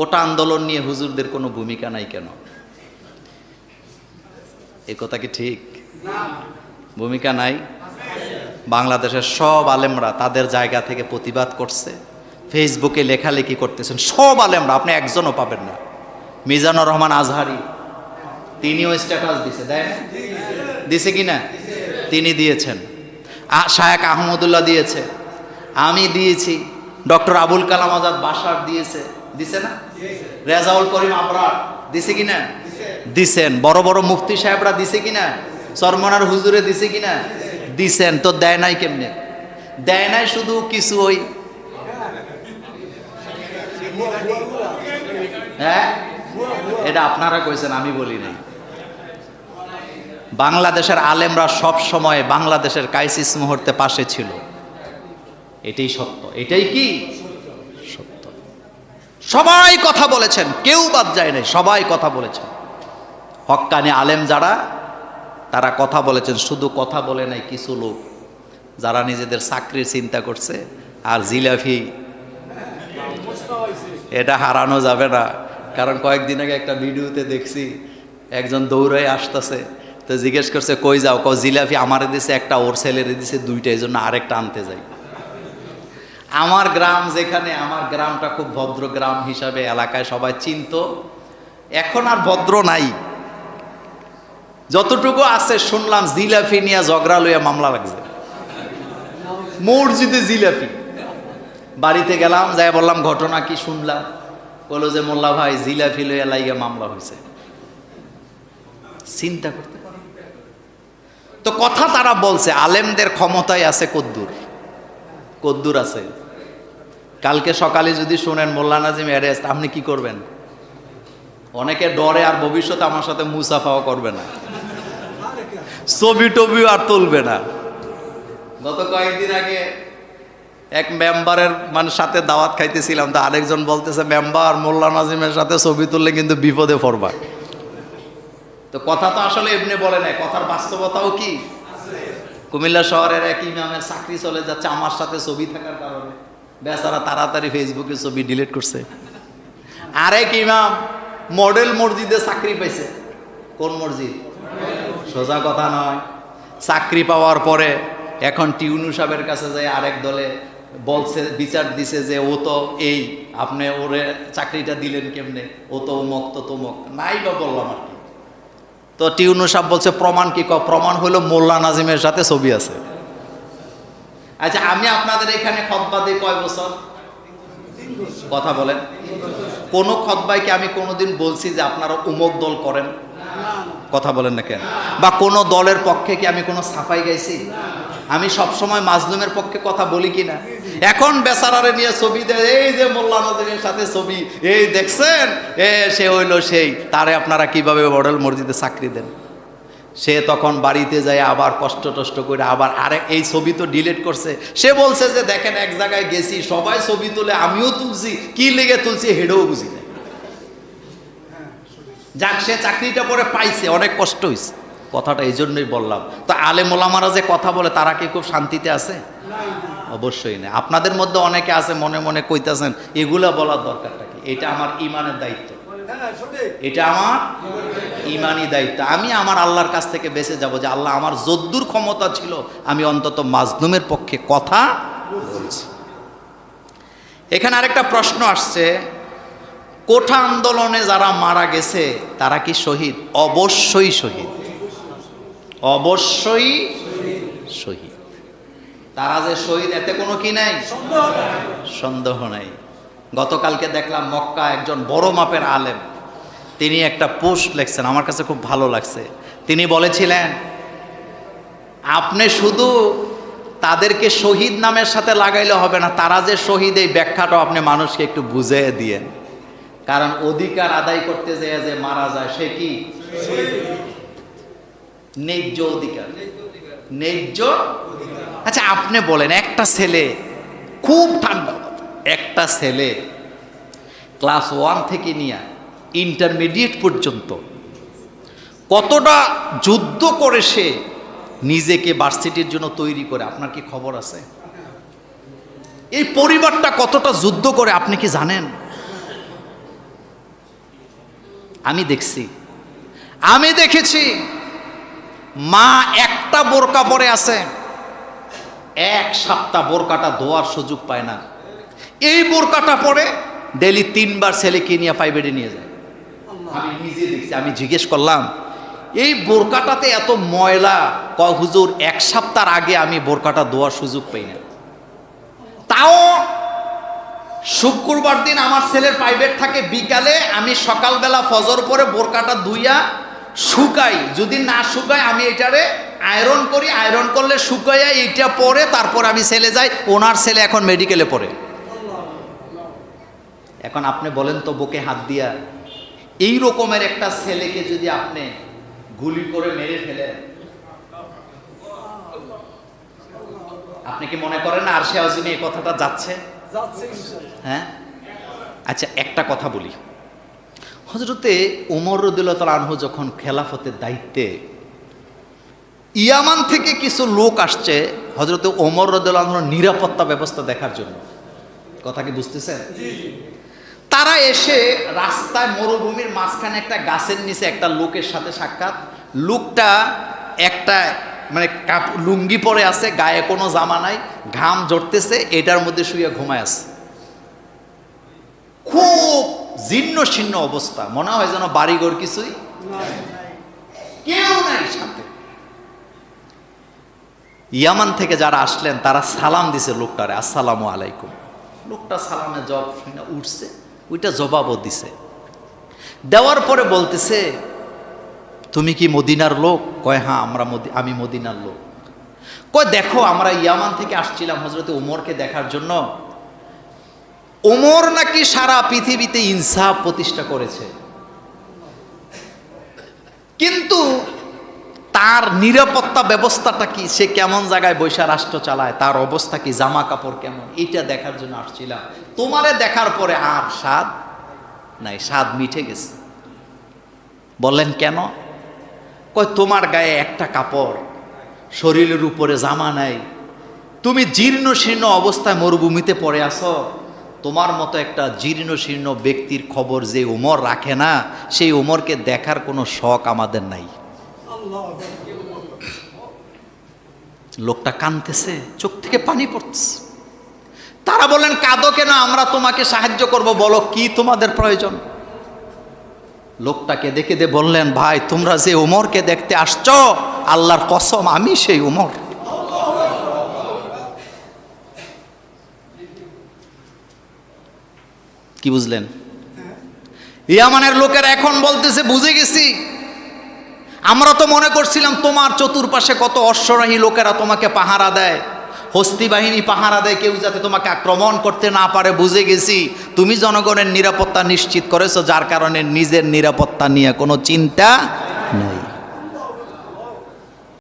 কোটা আন্দোলন নিয়ে হুজুরদের কোনো ভূমিকা নাই কেন? এ কথা কি ঠিক? ভূমিকা নাই? বাংলাদেশের সব আলেমরা তাদের জায়গা থেকে প্রতিবাদ করছে। ফেসবুকে লেখালেখি করতেছেন। সব আলেমরা, আপনি একজনও পাবেন না। মিজানুর রহমান আজহারি, তিনিও স্ট্যাটাস দিছে না? দিছে কি না? তিনি দিয়েছেন। শায়েক আহমদুল্লাহ দিয়েছে। আমি দিয়েছি। ডক্টর আবুল কালাম আজাদ বাসার দিয়েছে। দিছে না? রেজাউল করিম আবরার, দিছে কি না? দিছেন। বড় বড় মুফতি সাহেবরা দিছে কি না? সরমনার হুজুরে দিছে কি না? দিছেন। তো দেয় নাই কেমনে? দেয় নাই শুধু কিছু ওই হ্যাঁ? এটা আপনারা কইছেন, আমি বলি নাই। বাংলাদেশের আলেমরা সব সময় বাংলাদেশের ক্রাইসিস মুহূর্তে পাশে ছিল। এটাই সত্য। এটাই কি? সবাই কথা বলেছেন, কেউ বাদ যায় নাই, সবাই কথা বলেছেন। হক্কানি আলেম যারা, তারা কথা বলেছেন, শুধু কথা বলে নাই কিছু লোক। যারা নিজেদের চাকরির চিন্তা করছে, আর জিলাফি, এটা হারানো যাবে না। কারণ কয়েকদিন আগে একটা ভিডিওতে দেখছি, একজন দৌড়াই আসতেছে, তো জিজ্ঞেস করছে, কই যাও? কও, জিলাফি আমারে দিছে, একটা ওর ছেলেরে দিছে, দুইটা এই জন্য আরেকটা আনতে যাই। আমার গ্রাম যেখানে, আমার গ্রামটা খুব ভদ্র গ্রাম হিসাবে এলাকায় সবাই চিনত। এখন আর ভদ্র নাই। যতটুকু আছে শুনলাম জিলাফি নিয়ে ঝগড়া লইয়া মামলা লাগছে। মসজিদে জিলাফি বাড়িতে গেলাম যাই বললাম, ঘটনা কি শুনলাম বলল যে, মোল্লা ভাই জিলাফি লইয়া লাইয়া মামলা হয়েছে চিন্তা করতে? তো কথা তারা বলছে, আলেমদের ক্ষমতায় আছে কদ্দুর। কদ্দুর আছে। কালকে সকালে যদি শোনেন মোল্লা নাজিম অ্যারেস্ট, আপনি কি করবেন? অনেকে ডরে আর ভবিষ্যতে আমার সাথে মুসাফাও করবে না। ছবি টবিও আর তুলবে না। গত কয়েকদিন আগে এক মেম্বারের মানে সাথে দাওয়াত খাইতেছিলাম, তো আরেকজন বলতেছে, মেম্বার, মোল্লা নাজিমের সাথে ছবি তুললে কিন্তু বিপদে পড়বা। তো কথা তো আসলে এমনি বলে নাই, কথার বাস্তবতাও কি? কুমিল্লা শহরের এক ইমামের চাকরি চলে যাচ্ছে আমার সাথে ছবি থাকার কারণে। বেচারা তাড়াতাড়ি ফেসবুকে ছবি ডিলিট করছে। আরেক ইমাম মডেল মসজিদে চাকরি পাইছে। কোন মসজিদ? সোজা কথা নয়। চাকরি পাওয়ার পরে এখন টিউনু সাহেবের কাছে যায় আরেক দলে বলছে, বিচার দিছে যে ও তো এই, আপনি ওরে চাকরিটা দিলেন কেমনে? ও তো অমুক তো তমুক। নাই বা বললাম আর তো টিউনু সাহেব বলছে, প্রমাণ কি ক প্রমাণ হলো মোল্লা নাজিমের সাথে ছবি আছে। আচ্ছা আমি আপনাদের এখানে খতবা দিই কয় বছর? কথা বলেন। কোন খতবাইকে আমি কোনোদিন বলছি যে আপনারা উমক দল করেন? কথা বলেন না কেন? বা কোনো দলের পক্ষে কি আমি কোনো সাফাই গাইছি? আমি সবসময় মাজলুমের পক্ষে কথা বলি কি না এখন বেচারারে নিয়ে ছবি দেয়, এই যে মোল্লা নদীর সাথে ছবি, এই দেখছেন? এ, সে হইল সেই। তারে আপনারা কীভাবে মডেল মসজিদে চাকরি দেন? সে তখন বাড়িতে যায়, আবার কষ্ট টষ্ট করে, আবার আরে এই ছবি তো ডিলিট করছে। সে বলছে যে, দেখেন এক জায়গায় গেছি, সবাই ছবি তুলে, আমিও তুলছি, কি লেগে তুলছি হেডেও বুঝি যাক, সে চাকরিটা পরে পাইছে, অনেক কষ্ট হয়েছে কথাটা এই জন্যই বললাম। তো আলে মোলামারা যে কথা বলে, তারা কি খুব শান্তিতে আছে? অবশ্যই না। আপনাদের মধ্যে অনেকে আছে, মনে মনে কইতাছেন, এগুলা বলার দরকারটা কি? এটা আমার ইমানের দায়িত্ব। এটা আমার ইমানি দায়িত্ব। আমি আমার আল্লাহর কাছ থেকে বেঁচে যাব যে আল্লাহ আমার যদ্দুর ক্ষমতা ছিল, আমি অন্তত মাজলুমের পক্ষে কথা বলছি। এখানে আরেকটা প্রশ্ন আসছে, কোঠা আন্দোলনে যারা মারা গেছে, তারা কি শহীদ? অবশ্যই শহীদ। অবশ্যই শহীদ। তারা যে শহীদ, এতে কোনো কি নাই? সন্দেহ নাই। গতকালকে দেখলাম মক্কা একজন বড় মাপের আলেম। তিনি একটা পোস্ট লেখছেন, আমার কাছে খুব ভালো লাগছে। তিনি বলেছিলেন, আপনি শুধু তাদেরকে শহীদ নামের সাথে লাগাইলে হবে না, তারা যে শহীদ, এই ব্যাখ্যাটাও আপনি মানুষকে একটু বুঝিয়ে দিয়েন। কারণ অধিকার আদায় করতে যেয়ে যে মারা যায়, সে কি? ন্যায্য অধিকার। ন্যায্য আচ্ছা আপনি বলেন একটা ছেলে খুব ঠান্ডা। একটা ছেলে ক্লাস ওয়ান থেকে নিয়ে ইন্টারমিডিয়েট পর্যন্ত কতটা যুদ্ধ করে সে নিজেকে ভার্সিটির জন্য তৈরি করে? আপনার কি খবর আছে? এই পরিবারটা কতটা যুদ্ধ করে আপনি কি জানেন? আমি দেখছি। আমি দেখেছি মা একটা বোরকা পরে আছে। এক সপ্তাহ বোরকাটা ধোয়ার সুযোগ পায় না। এই বোরকাটা পরে ডেলি তিনবার ছেলেকে নিয়ে প্রাইভেটে নিয়ে যায়। আমি নিজে দেখছি, আমি জিজ্ঞেস করলাম, এই বোরকাটাতে এত ময়লা? ক হুজুর, এক সপ্তাহ আগে আমি বোরকাটা ধোয়ার সুযোগ পাই না। তাও শুক্রবার দিন আমার ছেলের প্রাইভেট থাকে, বিকালে আমি সকালবেলা ফজর পরে বোরকাটা ধুইয়া শুকাই যদি না শুকায় আমি এটারে আয়রন করি আয়রন করলে শুকাইয়া এইটা পরে তারপর আমি ছেলে যাই ওনার ছেলে এখন মেডিকেলে পড়ে। এখন আপনি বলেন তো বুকে হাত দিয়া এই রকমের একটা ছেলেকে যদি আপনি গুলি করে মেরে ফেলেন আপনি কি মনে করেন আর সে এই কথাটা যাচ্ছে? হ্যাঁ? আচ্ছা একটা কথা বলি। হজরতে উমর রদুল্লাহ আনহু যখন খেলাফতের দায়িত্বে ইয়ামান থেকে কিছু লোক আসছে হজরতে ওমর রদুল্লাহ আনহুর নিরাপত্তা ব্যবস্থা দেখার জন্য। কথা কি বুঝতেছেন? তারা এসে রাস্তায় মরুভূমির মাঝখানে একটা গাছের নিচে একটা লোকের সাথে সাক্ষাৎ। লোকটা একটা মানে কাপ লুঙ্গি পরে আছে গায়ে কোনো জামা নাই ঘাম জড়তেছে এটার মধ্যে শুয়ে ঘুমায় আছে। খুব জীর্ণ শীর্ণ অবস্থা। মনে হয় যেন বাড়িঘর কিছুই কেউ নাই সাথে। ইয়ামান থেকে যারা আসলেন, তারা সালাম দিছে লোকটারে, আসসালামু আলাইকুম। লোকটা সালামে জব উঠছে, ওইটা জবাবও দিছে। দেওয়ার পরে বলতেছে, তুমি কি মদিনার লোক? কয় হ্যাঁ আমরা আমি মদিনার লোক। কয়, দেখো, আমরা ইয়ামান থেকে আসছিলাম হজরতে উমরকে দেখার জন্য। ওমর নাকি সারা পৃথিবীতে ইনসাফ প্রতিষ্ঠা করেছে। কিন্তু তার নিরাপত্তা ব্যবস্থাটা কি, সে কেমন জায়গায় বৈশা রাষ্ট্র চালায়, তার অবস্থা কি, জামা কাপড় কেমন, এটা দেখার জন্য আসছিলাম। তোমারে দেখার পরে আর স্বাদ নাই, স্বাদ মিঠে গেছে। বললেন, কেন? কয়, তোমার গায়ে একটা কাপড়, শরীরের উপরে জামা নাই। তুমি জীর্ণ শীর্ণ অবস্থায় মরুভূমিতে পড়ে আসো তোমার মতো একটা জীর্ণ শীর্ণ ব্যক্তির খবর যে উমর রাখে না, সেই উমরকে দেখার কোনো শখ আমাদের নাই। লোকটা কানতেছে চোখ থেকে পানি পড়তেছে। তারা বলেন কাঁদো কেন? আমরা তোমাকে সাহায্য করব, বলো কি তোমাদের প্রয়োজন? লোকটাকে দেখে দে বললেন, ভাই, তোমরা যে উমরকে দেখতে আসছ, আল্লাহর কসম, আমি সেই উমর। কি বুঝলেন? ইয়ামানের লোকের এখন বলতেছে, বুঝে গেছি। আমরা তো মনে করছিলাম তোমার চতুর্পাশে কত অশ্বরাহী লোকেরা তোমাকে পাহারা দেয়। হস্তি বাহিনী পাহারা দেয় কেউ যাতে তোমাকে আক্রমণ করতে না পারে। বুঝে গেছি। তুমি জনগণের নিরাপত্তা নিশ্চিত করেছ, যার কারণে নিজের নিরাপত্তা নিয়ে কোনো চিন্তা নেই।